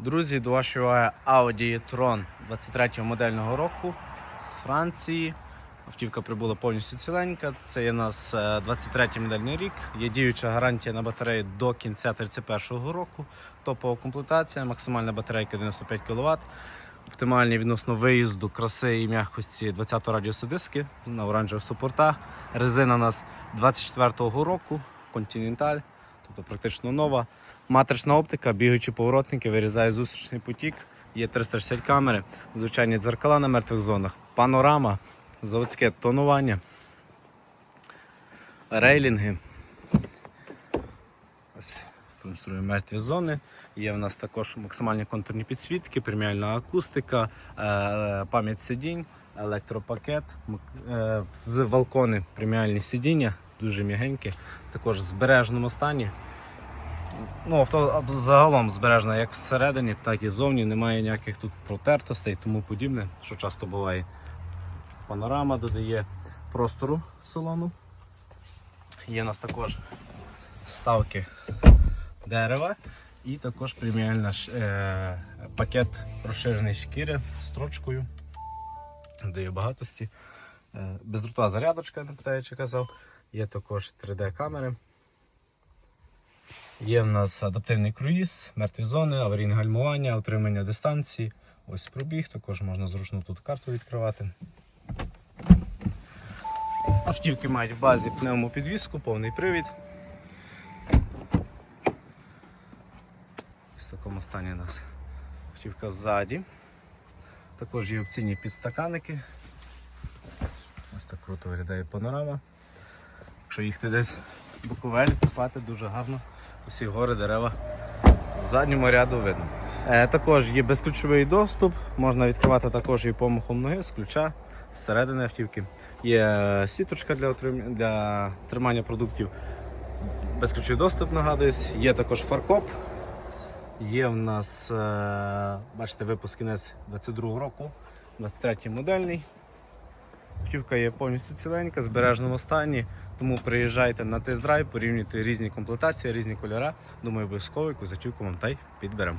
Друзі, до вашої уваги Audi e-tron 23 модельного року з Франції. Автівка прибула повністю ціленька. Це є у нас е, 23 модельний рік. Є діюча гарантія на батареї до кінця 31 року. Топова комплектація, максимальна батарейка 95 кВт. Оптимальні відносно виїзду, краси і м'якості 20-го радіусу диски на оранжевих супортах. Резина у нас 24-го року, Continental, тобто практично нова. Матрична оптика, бігаючі поворотники, вирізає зустрічний потік, є 360 камери, звичайні дзеркала на мертвих зонах, панорама, заводське тонування, рейлінги. Ось мертві зони. Є в нас також максимальні контурні підсвітки, преміальна акустика, е, пам'ять сидінь, електропакет, е, з балкони преміальні сидіння, дуже м'ягенькі, також в збережному стані. Ну, авто загалом збережено як всередині, так і зовні. Немає ніяких тут протертостей і тому подібне, що часто буває. Панорама додає простору салону. Є у нас також вставки дерева і також преміальна е, пакет розширеної шкіри з строчкою. Дає багатості. Е, бездротова зарядочка, не питаю, чи казав. Є також 3D-камери. Є в нас адаптивний круїз, мертві зони, аварійне гальмування, отримання дистанції. Ось пробіг, також можна зручно тут карту відкривати. Автівки мають в базі пневмопідвіску, повний привід. В такому стані у нас автівка ззаді. Також є опційні підстаканники. Ось так круто виглядає панорама. Якщо їхати десь в Буковель, купати дуже гарно. Усі гори, дерева з заднього ряду видно. Е, також є безключовий доступ, можна відкривати також і помахом ноги з ключа зсередини автівки. Є е, сіточка для, отрим- для тримання продуктів. Безключовий доступ, нагадуюсь. Є також фаркоп. Є в нас, е, бачите, випуск кінець 22 року, 23 модельний. Автівка є повністю ціленька, в збережному стані. Тому приїжджайте на тест-драйв, порівнюйте різні комплектації, різні кольори. Думаю, обов'язково яку затівку вам та й підберемо.